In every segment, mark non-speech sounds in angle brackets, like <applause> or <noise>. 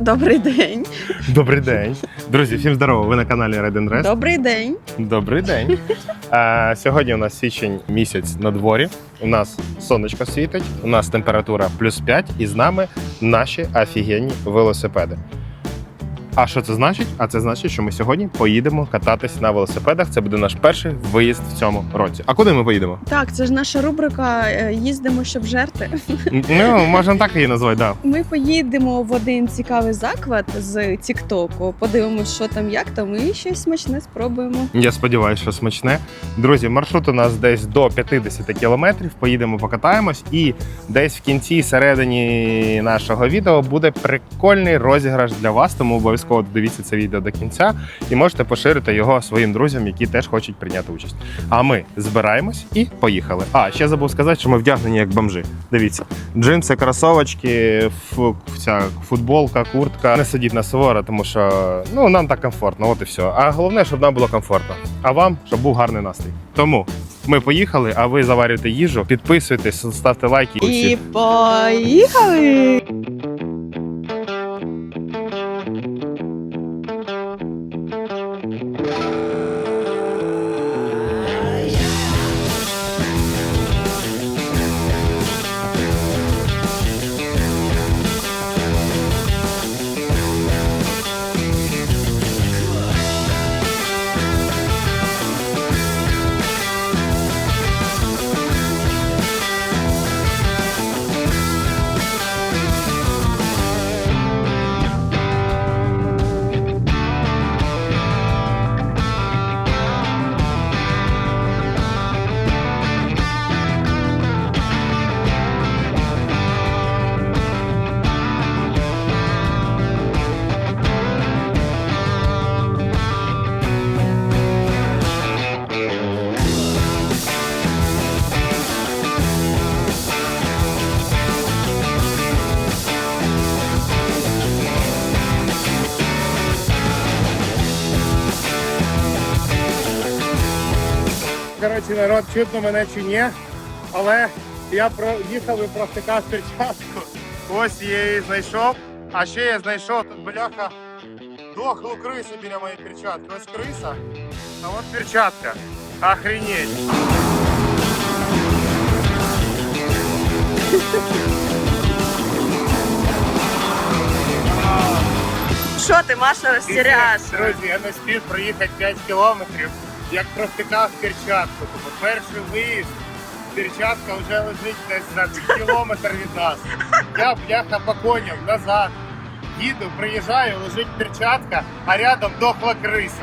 Добрий день. Добрий день. Друзі, всім здорово. Ви на каналі Red and Rest. Добрий день. Добрий день. <laughs> Е, сьогодні у нас січень місяць на дворі. У нас сонечко світить, у нас температура плюс 5 і з нами наші офігенні велосипеди. А що це значить? А це значить, що ми сьогодні поїдемо кататись на велосипедах. Це буде наш перший виїзд в цьому році. А куди ми поїдемо? Так, це ж наша рубрика е, Їздимо, щоб жерти. Ну, можемо так її назвати, да. Ми поїдемо в один цікавий заклад з Тіктоку. Подивимось, що там, як там, і щось смачне спробуємо. Я сподіваюся, що смачне. Друзі, маршрут у нас десь до 50 кілометрів. Поїдемо, покатаємось, і десь в кінці середині нашого відео буде прикольний розіграш для вас. Тому обов'язково дивіться це відео до кінця і можете поширити його своїм друзям, які теж хочуть прийняти участь. А ми збираємось і поїхали. А ще забув сказати, що ми вдягнені як бомжи. Дивіться, джинси, кросовочки, ця футболка, куртка. Не сидіть на суворо, тому що ну нам так комфортно. От і все. А головне, щоб нам було комфортно. А вам, щоб був гарний настрій. Тому ми поїхали, а ви заварюєте їжу, підписуйтесь, ставте лайки. І поїхали! Коротше, чутно мене чи ні, але я проїхав і провтикав перчатку. Ось я її знайшов. А ще я знайшов тут бляха дохлу крису біля моєї перчатки. Ось криса, а от перчатка. Охренеть. Що ти, Маша, розтіряш? Друзі, я не спів проїхати 5 кілометрів, як провтикав перчатку. Тобто перший виїзд, перчатка вже лежить десь за кілометр від нас. Я бляха по коням назад. Їду, приїжджаю, лежить перчатка, а рядом дохла криса.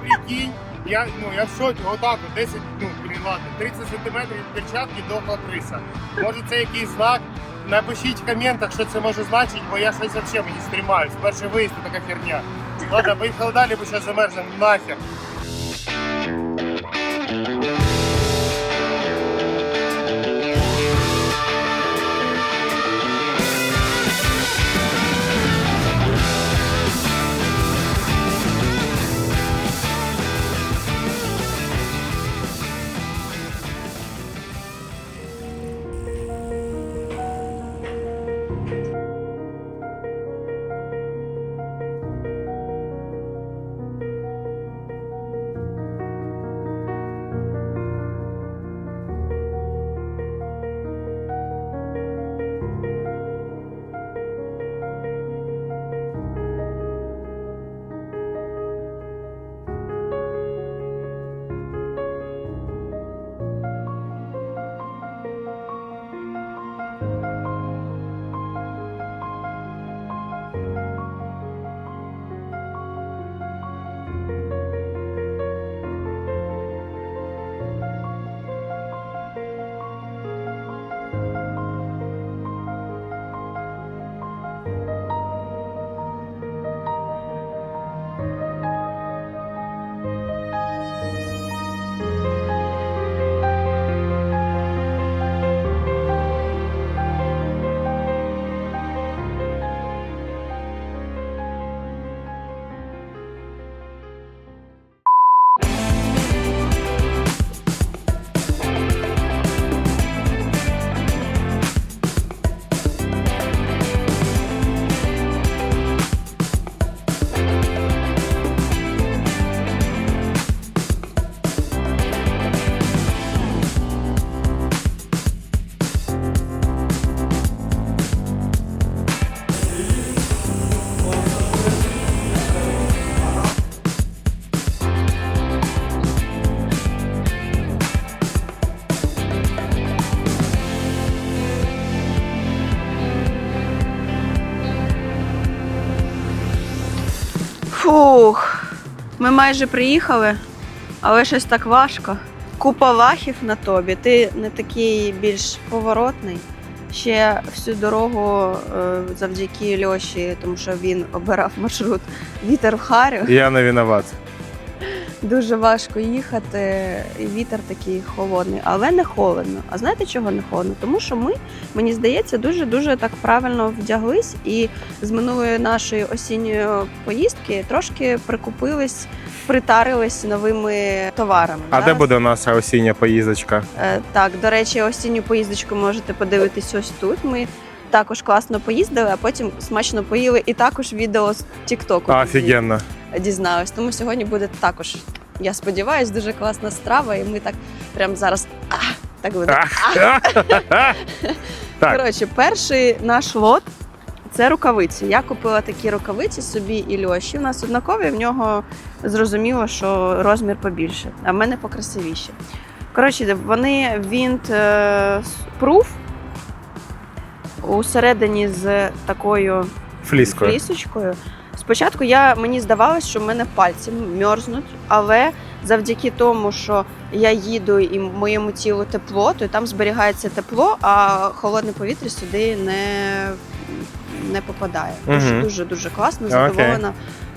Прикинь, я, ну, я в шокі, отак, 10, ну, блін, ладно, 30 сантиметрів від перчатки дохла криса. Може це якийсь знак? Напишіть в коментах, що це може значити, бо я щось взагалі мені стрімаю. Перший виїзд така херня. Ладно, поїхали далі, бо зараз замерзнемо нахер. Ми майже приїхали, але щось так важко. Купа лахів на тобі. Ти не такий більш поворотний. Ще всю дорогу е, завдяки Льоші, тому що він обирав маршрут вітер в харю. Я не виноват. Дуже важко їхати, і вітер такий холодний, але не холодно. А знаєте, чого не холодно? Тому що ми, мені здається, дуже дуже так правильно вдяглись і з минулої нашої осінньої поїздки трошки прикупились, притарились новими товарами. А де буде наша осіння поїздочка? Е, Так, до речі, осінню поїздочку можете подивитись ось тут. Ми також класно поїздили, а потім смачно поїли, і також відео з Тіктоку. Офігенно. дізналась. Тому сьогодні буде також, я сподіваюся, дуже класна страва, і ми так прямо зараз а, так буде. Ах. <laughs> Так, Коротше, перший наш лот це рукавиці. Я купила такі рукавиці собі і Льоші. У нас однакові, в нього зрозуміло, що розмір побільше, а в мене покрасивіші. Коротше, вони вінт пруф усередині з такою фліскою. флісочкою. Спочатку я мені здавалось, що в мене пальці мерзнуть, але завдяки тому, що я їду і моєму тілу тепло, то там зберігається тепло, а холодне повітря сюди не, не попадає. Дуже Мгм. дуже дуже класно, задоволена.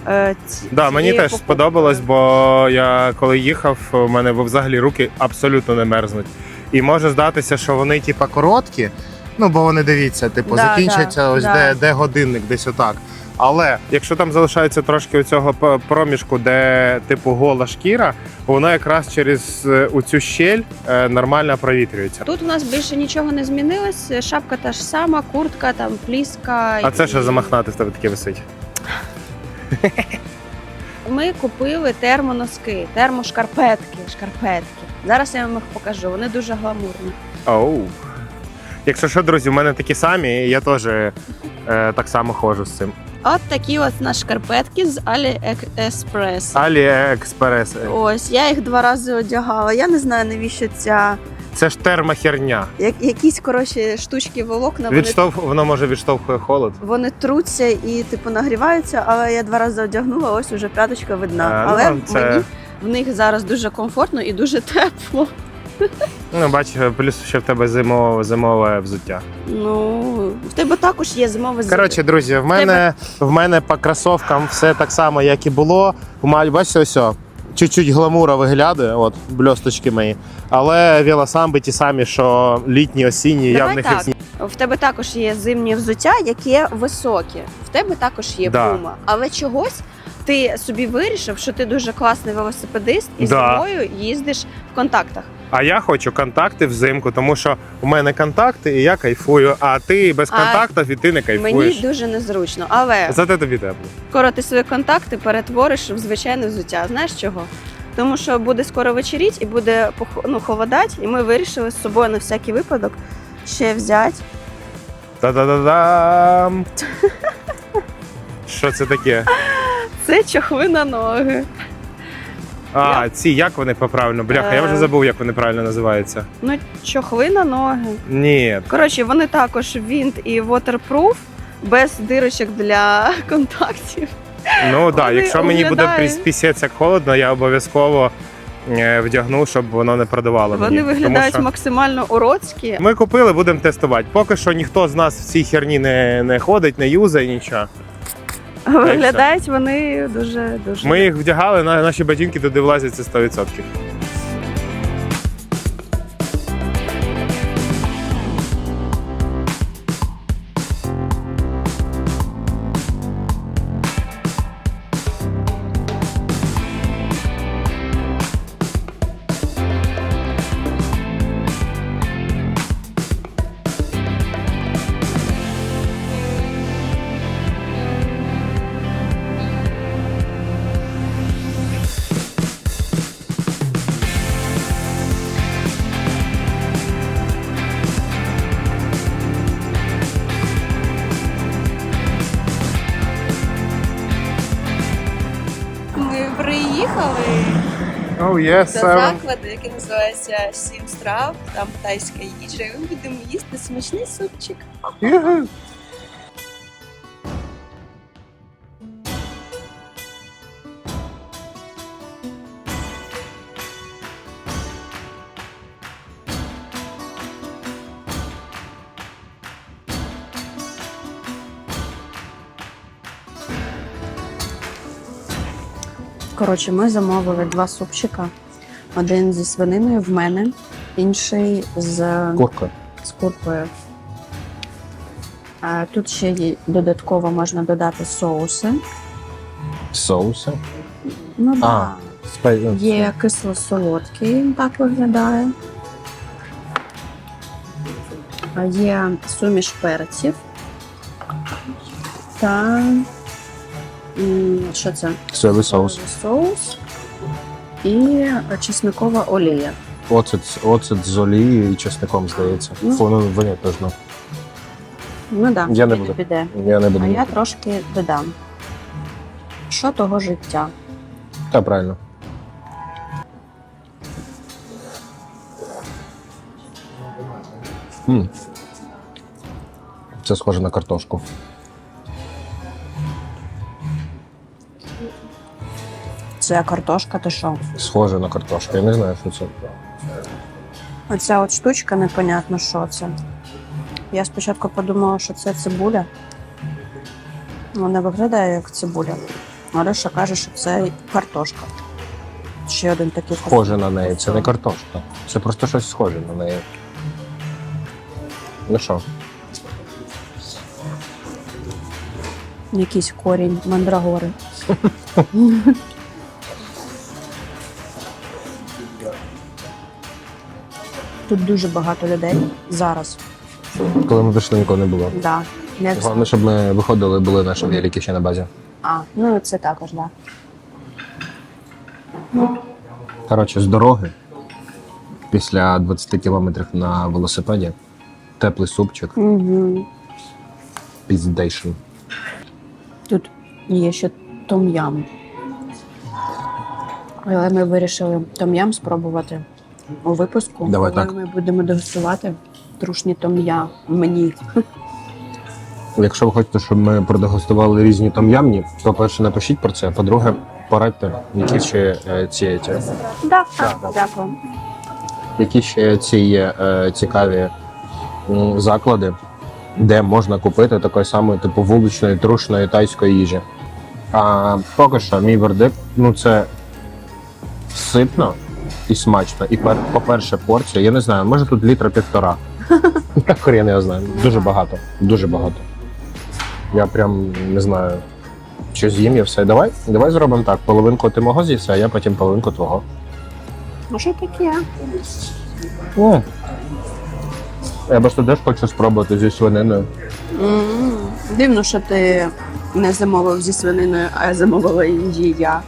е, ці- Да, мені цією теж покупкою. сподобалось, бо я коли їхав, у мене взагалі руки абсолютно не мерзнуть. І може здатися, що вони типа короткі. Ну, бо вони дивіться, типу, Да, закінчаться да, ось да. Де, де годинник, десь отак. Але якщо там залишається трошки цього проміжку, де типу гола шкіра, воно якраз через е, оцю щель е, нормально провітрюється. Тут у нас більше нічого не змінилось. Шапка та ж сама, куртка, там пліска. А це що і- за махнати тебе таке висить? Ми купили термоноски, термошкарпетки, шкарпетки. Зараз я вам їх покажу. Вони дуже гламурні. Оу. Якщо що, друзі, у мене такі самі, і я теж е, так само ходжу з цим. От такі от наші шкарпетки з AliExpress. Аліекспрес. Ось я їх два рази одягала. Я не знаю, навіщо ця Це ж термохерня. як, якісь коротше штучки волокна. Вони, Відштовх, воно може відштовхує холод. вони труться і типу нагріваються, але я два рази одягнула, ось уже п'яточка видна. А, ну, але це- мені в них зараз дуже комфортно і дуже тепло. Ну, бач, плюс ще в тебе зимове, зимове взуття. Ну в тебе також є зимове з- Коротше, друзі, в мене, в мене по кросовкам все так само, як і було. Мають, бачите, ось. о, Чуть-чуть гламура виглядає, от бльосточки мої. Але велосамби ті самі, що літні, осінні, я в них так. і В тебе також є зимнє взуття, яке високе. В тебе також є Да. пума. Але чогось ти собі вирішив, що ти дуже класний велосипедист і Да. зимою їздиш в контактах. А я хочу контакти взимку, тому що у мене контакти і я кайфую, а ти без А контактів і ти не кайфуєш. Мені дуже незручно. Але Зате тобі тепло. скоро ти свої контакти перетвориш в звичайне взуття. Знаєш чого? Тому що буде скоро вечеріть і буде пох- ну, холодать, і ми вирішили з собою на всякий випадок ще взяти. Та-да-да-дам! Що це таке? Це чохли на ноги. А, ці як вони поправильно? Бляха, я вже Е. забув, як вони правильно називаються. Ну, чохли на ноги. Ні. Коротше, вони також вінт і waterproof, без дирочок для <laughs> контактів. Ну так, да, Вони якщо мені буде виглядають- піс- пісець як холодно, я обов'язково е, вдягну, щоб воно не продавало Вони мені. виглядають Тому максимально уродські. ми купили, будемо тестувати. Поки що ніхто з нас в цій херні не, не ходить, не юзає нічого. Виглядають вони дуже дуже. Ми їх вдягали, на наші бадінки туди влазять це 100%. Oh, Це заклади, закладу, який називається Сім страв. Там тайська їжа. І ми будемо їсти смачний супчик. Коротше, ми замовили два супчика. Один зі свининою в мене, інший з, Курка. з куркою. А тут ще є додатково можна додати соуси. Соуси. Ну А, да. Спай... Є кисло-солодкий, так виглядає. Є суміш перців. Та м, що це? Соєвий соус. Соус і чесникова олія. Оцет, оцет з олією і чесником, здається. Ну. Воно воняє точно. Ну так, Я не тобі буду. піде. Я не буду. А я трошки додам. Що того життя? Та правильно. М. Це схоже на картошку. Це картошка, ти що? Схоже на картошку. Я не знаю, що це. Оця от штучка, непонятно, що це. Я спочатку подумала, що це цибуля. Вона виглядає як цибуля. Олеша каже, що це картошка. Ще один такий Схоже на неї. Це не картошка. Це просто щось схоже на неї. Ну що? Якийсь корінь мандрагори. <laughs> Тут дуже багато людей зараз. Коли ми прийшли, нікого не було. Да. Вз- Головне, щоб ми виходили, були наші великі ще на базі. А, ну це також, так. Коротше, з дороги після 20 кілометрів на велосипеді. Теплий супчик, Да. Угу. піздейшн. Тут є ще том-ям. Але ми вирішили том-ям спробувати у випуску. Давай коли так. ми будемо дегустувати трушні том-ям мені. Якщо ви хочете, щоб ми продегустували різні том'ямні, то перше напишіть про це. По-друге, порадьте, які ще е, ці, ці, Так, так, дякую. які ще ці є е, цікаві м, заклади, де можна купити такої самої типу вуличної трушної тайської їжі. А поки що мій вердикт, ну це ситно і смачно. І пер, по-перше, порція, я не знаю, може тут літра півтора. Хрен я знаю. Дуже багато. Дуже багато. Я прям не знаю, що з'їм я все. Давай, давай зробимо так. Половинку ти мого з'їси, а я потім половинку твого. Ну що таке? О. Я просто теж хочу спробувати зі свининою. М, Дивно, що ти не замовив зі свининою, а замовила її я.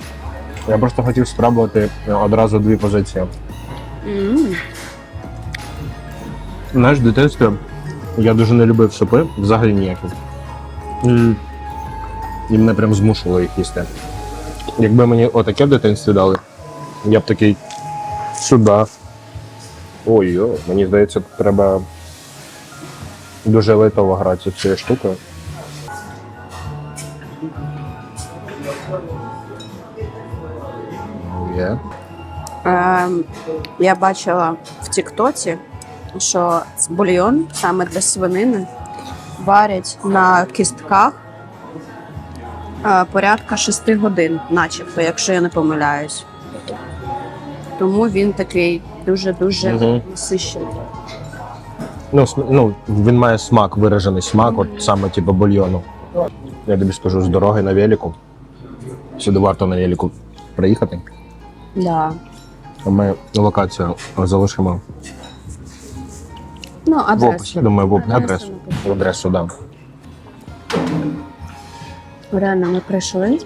Я просто хотів спробувати одразу дві позиції. М, Знаєш, в дитинстві я дуже не любив супи, взагалі ніякі. І, мене прям змушувало їх їсти. Якби мені отаке в дитинстві дали, я б такий сюди. Ой, о, мені здається, треба дуже лайтово грати з цією штукою. Є. Ем, я бачила в Тіктоці, що бульйон саме для свинини варять на кістках е, порядка 6 годин, начебто, якщо я не помиляюсь. Тому він такий дуже-дуже Мгм. насищений. Ну, см- ну, він має смак, виражений смак, от саме типу бульйону. Я тобі скажу, з дороги на велику. Сюди варто на велику приїхати. Да. Ми локацію залишимо Ну, в описі. думаю, в оп- Адресу адресу. В адресу, да. Реально, ми прийшли.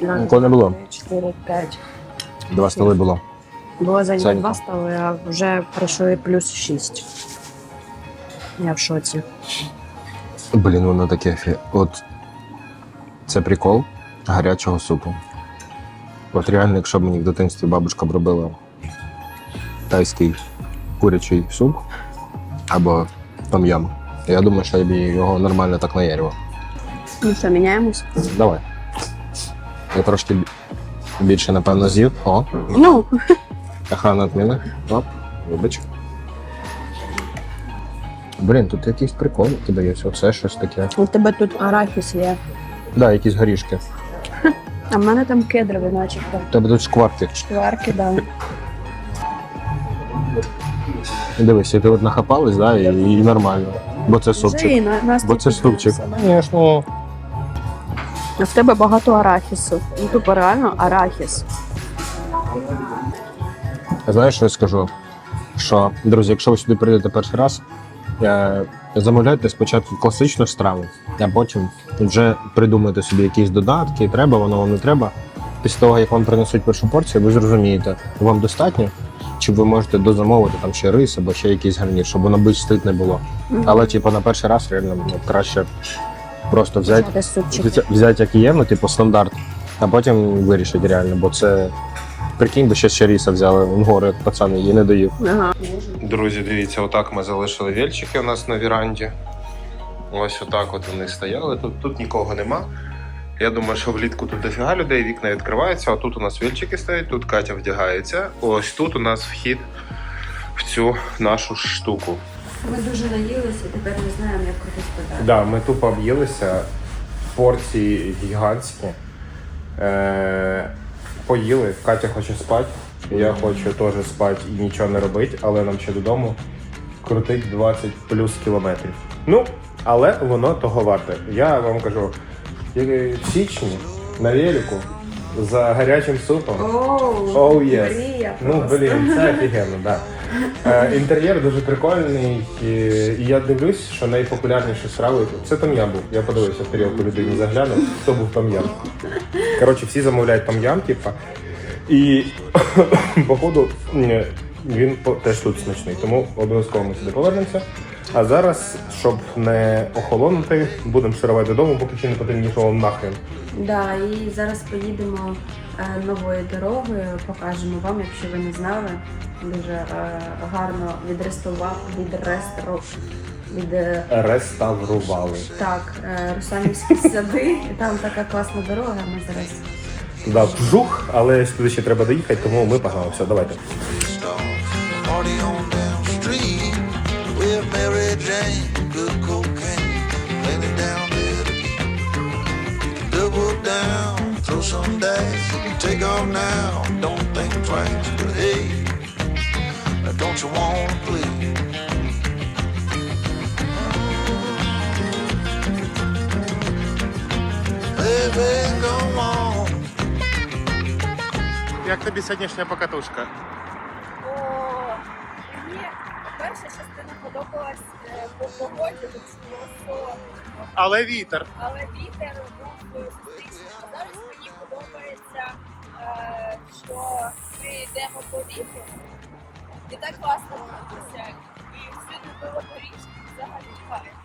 Нікого не було. два, Чотири, п'ять. Два столи було. Було зайнято Зайнято. два столи, а вже прийшли плюс шість. Я в шоці. Блін, воно таке фі. От це прикол гарячого супу. От реально, якщо б мені в дитинстві бабушка б робила тайський курячий суп або том-ям, я думаю, що я б його нормально так наярював. Ну що, міняємось? Давай. Я трошки більше, напевно, з'їв. О, Ну, охрана від мене. Оп, вибач. Блін, тут якийсь прикол у тебе є. Оце щось таке. у тебе тут арахіс є. Да, якісь горішки. <laughs> А в мене там кедрові, начебто. Тебе тут шкварки. Шкварки, да. Дивись, ти от нахапались, да, і, і нормально. Бо це супчик. і на, нас Бо це супчик. Звісно. А в тебе багато арахісу. Ну, тупо реально арахіс. Знаєш, що я скажу? Що, друзі, якщо ви сюди прийдете перший раз, е, замовляйте спочатку класичну страву, а потім вже придумайте собі якісь додатки, треба воно вам не треба. Після того, як вам принесуть першу порцію, ви зрозумієте, вам достатньо, чи ви можете дозамовити там ще рис або ще якийсь гарнір, щоб воно бить стид не було. Але, типу, на перший раз реально ну, краще просто взяти, Взяти як є, ну, типу, стандарт, а потім вирішити реально, бо це. Прикинь, би ще ще ріса взяли в гори, пацани, її не доїв. Ага. Друзі, дивіться, отак ми залишили вільчики у нас на віранді. Ось отак от вони стояли. Тут, тут нікого нема. Я думаю, що влітку тут дофіга людей, вікна відкриваються. А тут у нас вільчики стоять, тут Катя вдягається. Ось тут у нас вхід в цю нашу штуку. Ми дуже наїлися, тепер не знаємо, як подати. Да, ми тупо об'їлися, порції гігантські. Е, поїли, Катя хоче спати, я хочу теж спати і нічого не робити, але нам ще додому крутить 20 плюс кілометрів. Ну, але воно того варте. Я вам кажу, в січні на велику за гарячим супом. Оу, Оу, єс. мрія Ну, просто. блін, це офігенно, да. Е, інтер'єр дуже прикольний. І, і я дивлюсь, що найпопулярніші страви це том'ям був. Я подивився в тарілку людині заглянув, хто був том'ям. Коротше, всі замовляють том'ям, типа. І <coughs> походу він по- теж тут смачний, тому обов'язково ми сюди повернемося. А зараз, щоб не охолонути, будемо шарувати додому, поки ще не потемнішало нахрен. Да, і зараз поїдемо е, новою дорогою, покажемо вам, якщо ви не знали. Дуже е, гарно відреставрував, відрестро, від е, Реставрували. так, е, Русанівські <laughs> сади. Там така класна дорога. Ми зараз Да, вжух, але туди ще треба доїхати, тому ми погнали. Все, давайте. Party on down the street with Mary Jane, good cocaine, plenty down there to eat. Double down, throw some dice, take off now, don't think twice. But hey, now don't you wanna play? Baby, go on. Як тобі сьогоднішня покатушка? О, мені перша частина подобалась е, по погоді, тут було сонно, Але вітер. але вітер був зустрічний. А зараз мені подобається, е, що ми йдемо по вітру, і так класно рухатися. І всюди було доріжки, взагалі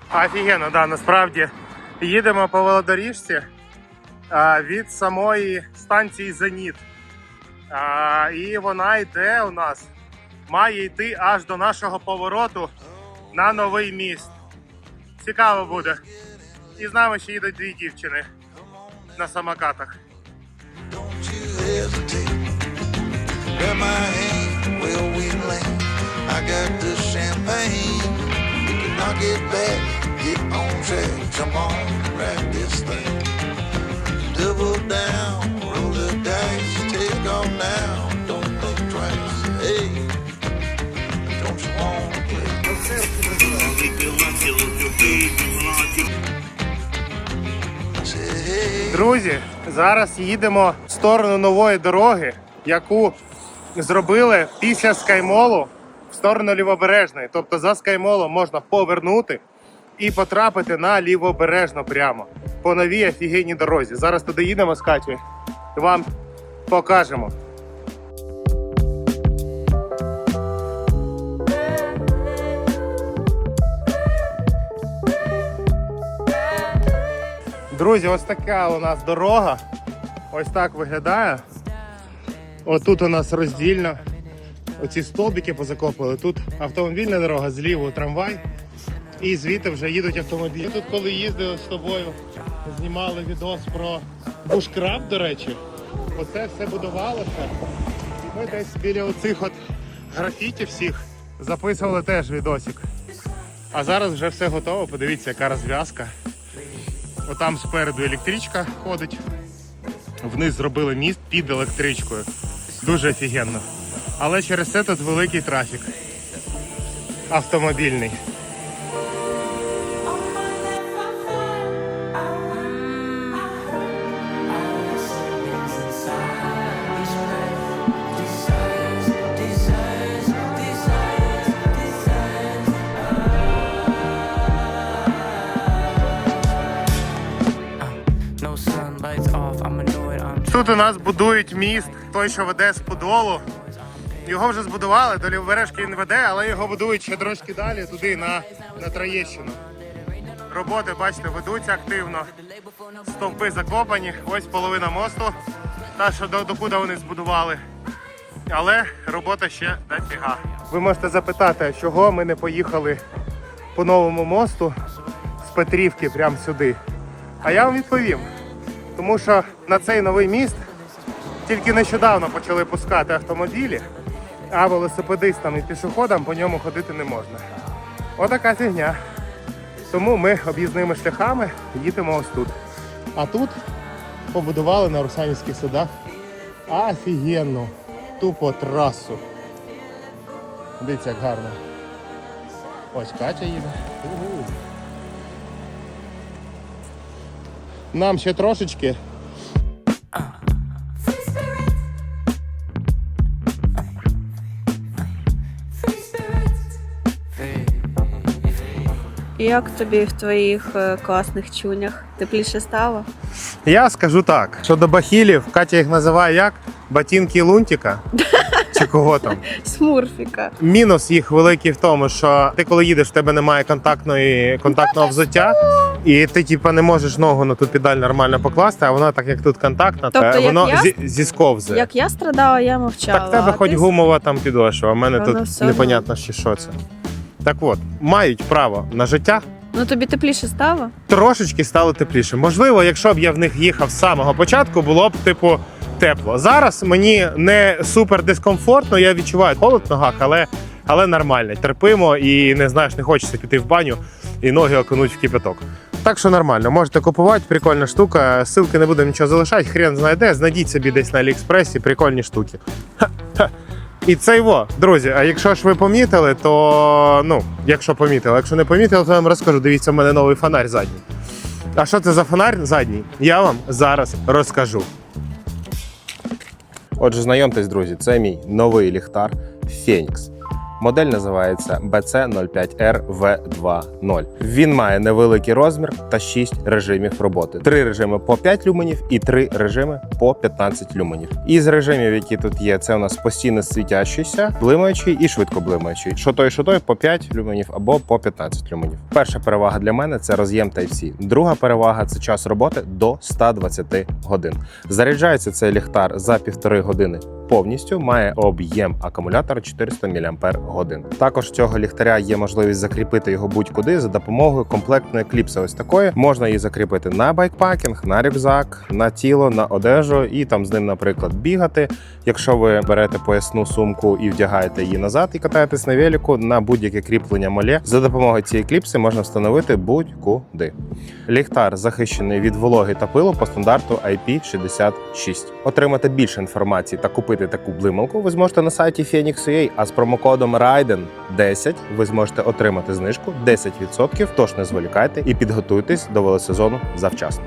кайф. Офігенно, да, насправді їдемо по велодоріжці а, від самої станції Зеніт. А, і вона йде у нас, має йти аж до нашого повороту на новий міст. Цікаво буде. І з нами ще їдуть дві дівчини на самокатах. Double down, roll the dice, take off now. Don't think twice. Hey, don't you play? Друзі, зараз їдемо в сторону нової дороги, яку зробили після скаймолу в сторону лівобережної. Тобто за скаймолом можна повернути і потрапити на лівобережну прямо по новій офігенній дорозі. Зараз туди їдемо з Катю. і Вам покажемо. Друзі, ось така у нас дорога. Ось так виглядає. Отут у нас роздільно. Оці столбики позакопали. Тут автомобільна дорога, зліво трамвай. І звідти вже їдуть автомобілі. Тут, коли їздили з тобою, знімали відос про бушкраб, до речі. Оце все будувалося. І ми десь біля оцих от графіті всіх записували теж відосик. А зараз вже все готово. Подивіться, яка розв'язка. Отам спереду електричка ходить. вниз зробили міст під електричкою. Дуже офігенно. Але через це тут великий трафік. Автомобільний. Тут у нас будують міст, той, що веде з Подолу. Його вже збудували, до Лівобережки він веде, але його будують ще трошки далі, туди, на, на Троєщину. Роботи, бачите, ведуться активно. Стовпи закопані, ось половина мосту, та що до, докуди вони збудували. Але робота ще дофіга. Ви можете запитати, чого ми не поїхали по новому мосту з Петрівки прямо сюди. А я вам відповім. Тому що на цей новий міст тільки нещодавно почали пускати автомобілі, а велосипедистам і пішоходам по ньому ходити не можна. Отака фігня. Тому ми об'їзними шляхами їдемо ось тут. А тут побудували на Русанівських садах офігенну, тупо трасу. Дивіться, як гарно. Ось Катя їде. Нам ще трошечки. Як тобі в твоїх е, класних чунях? Тепліше стало? Я скажу так: щодо бахілів, Катя їх називає як? Ботинки лунтика. Чи кого там? <laughs> Смурфіка. Мінус їх великий в тому, що ти коли їдеш, в тебе немає контактної контактного взуття, і ти типа не можеш ногу на ту педаль нормально покласти, а вона так як тут контактна, Тобто, то як воно я? зі, зісковзує. Як я страдала, я мовчала. Так в тебе а хоч ти- гумова там підошва, а в мене тут все непонятно ще що це. Так от, мають право на життя. Ну тобі тепліше стало? Трошечки стало тепліше. Можливо, якщо б я в них їхав з самого початку, було б типу тепло. Зараз мені не супер дискомфортно, я відчуваю холод в ногах, але, але нормально, терпимо і не знаєш, не хочеться піти в баню і ноги окунуть в кипяток. Так що нормально, можете купувати, прикольна штука. Ссылки не будемо нічого залишати, хрен знайде, знайдіть собі десь на Аліекспресі прикольні штуки. І це його, друзі. А якщо ж ви помітили, то ну, якщо помітили, якщо не помітили, то я вам розкажу. Дивіться, у мене новий фонарь задній. А що це за фонарь задній? Я вам зараз розкажу. Отже, знайомтесь, друзі, це мій новий ліхтар Phoenix. Модель називається BC05R V20. Він має невеликий розмір та 6 режимів роботи: три режими по 5 люменів і три режими по 15 люменів. Із режимів, які тут є, це у нас постійно світящийся, блимаючий і швидко блимаючий. Що той, що той по 5 люменів або по 15 люменів. Перша перевага для мене це роз'єм Type-C. Друга перевага це час роботи до 120 годин. Заряджається цей ліхтар за півтори години повністю. Має об'єм акумулятора 400 мАч. Також цього ліхтаря є можливість закріпити його будь-куди за допомогою комплектної кліпси. Ось такої можна її закріпити на байкпакінг, на рюкзак, на тіло, на одежу і там з ним, наприклад, бігати. Якщо ви берете поясну сумку і вдягаєте її назад і катаєтесь на велику на будь-яке кріплення моле, за допомогою цієї кліпси можна встановити будь-куди. Ліхтар захищений від вологи та пилу по стандарту IP66. Отримати більше інформації та купити таку блималку ви зможете на сайті Phoenix.ua, а з промокодом RIDEN10 ви зможете отримати знижку 10%. Тож не зволікайте і підготуйтесь до велосезону завчасно.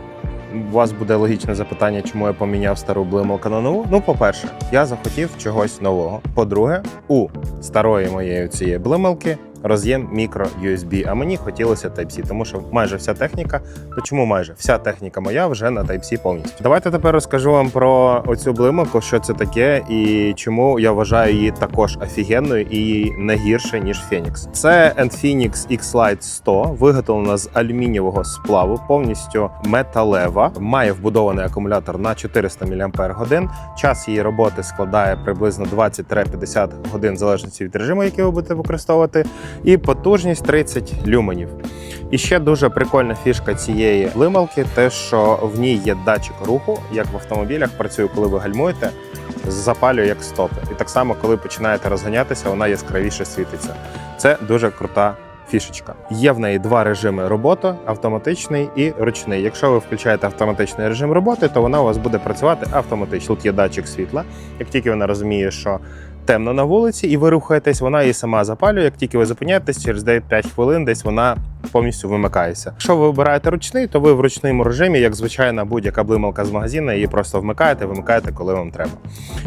У вас буде логічне запитання, чому я поміняв стару блималку на нову. Ну, по-перше, я захотів чогось нового. По-друге, у старої моєї цієї блималки роз'єм мікро USB, а мені хотілося Type-C, тому що майже вся техніка, ну чому майже вся техніка моя вже на Type-C повністю. Давайте тепер розкажу вам про оцю блималку, що це таке і чому я вважаю її також офігенною і не гірше ніж Phoenix. Це Infinix X-Lite 100, виготовлена з алюмінієвого сплаву, повністю металева, має вбудований акумулятор на 400 мАч. Час її роботи складає приблизно 20-50 годин в залежності від режиму, який ви будете використовувати і потужність 30 люменів. І ще дуже прикольна фішка цієї блималки, те, що в ній є датчик руху, як в автомобілях працює, коли ви гальмуєте, запалює як стопи. І так само, коли починаєте розганятися, вона яскравіше світиться. Це дуже крута фішечка. Є в неї два режими роботи: автоматичний і ручний. Якщо ви включаєте автоматичний режим роботи, то вона у вас буде працювати автоматично. Тут є датчик світла. Як тільки вона розуміє, що темно на вулиці, і ви рухаєтесь, вона її сама запалює. Як тільки ви зупиняєтесь, через 9-5 хвилин десь вона повністю вимикається. Якщо ви обираєте ручний, то ви в ручному режимі, як звичайна будь-яка блималка з магазину, її просто вмикаєте, вимикаєте, коли вам треба.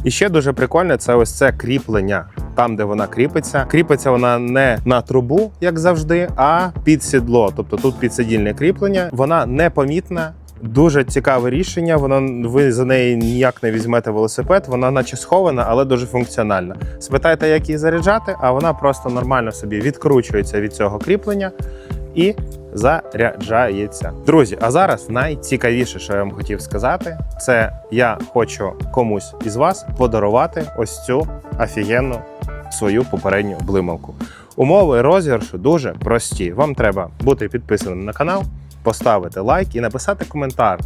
І ще дуже прикольне це ось це кріплення. Там, де вона кріпиться, кріпиться вона не на трубу, як завжди, а під сідло. Тобто тут підсидільне кріплення, вона непомітна. Дуже цікаве рішення. Воно ви за неї ніяк не візьмете велосипед. Вона наче схована, але дуже функціональна. Спитайте, як її заряджати, а вона просто нормально собі відкручується від цього кріплення і заряджається. Друзі, а зараз найцікавіше, що я вам хотів сказати, це я хочу комусь із вас подарувати ось цю офігенну свою попередню блималку. Умови розіграшу дуже прості. Вам треба бути підписаним на канал, поставити лайк і написати коментар.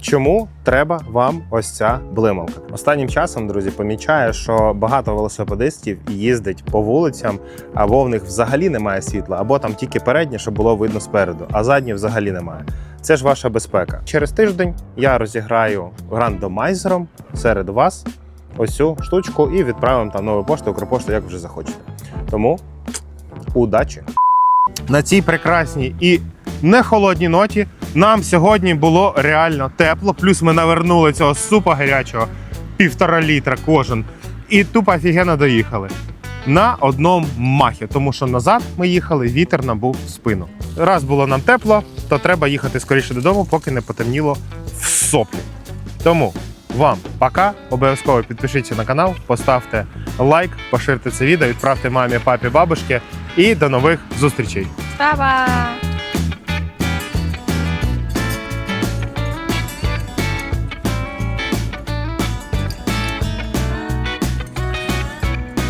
Чому треба вам ось ця блималка? Останнім часом, друзі, помічаю, що багато велосипедистів їздить по вулицям, або в них взагалі немає світла, або там тільки переднє, щоб було видно спереду, а заднє взагалі немає. Це ж ваша безпека. Через тиждень я розіграю рандомайзером серед вас ось цю штучку і відправимо там нову пошту, Укрпошту, як вже захочете. Тому удачі! На цій прекрасній і не холодній ноті нам сьогодні було реально тепло. Плюс ми навернули цього супа гарячого півтора літра кожен. І тупо офігенно доїхали. На одному махі, тому що назад ми їхали, вітер нам був в спину. Раз було нам тепло, то треба їхати скоріше додому, поки не потемніло в соплі. Тому вам пока. Обов'язково підпишіться на канал, поставте лайк, поширте це відео, відправте мамі, папі, бабушки. І до нових зустрічей. Па-па!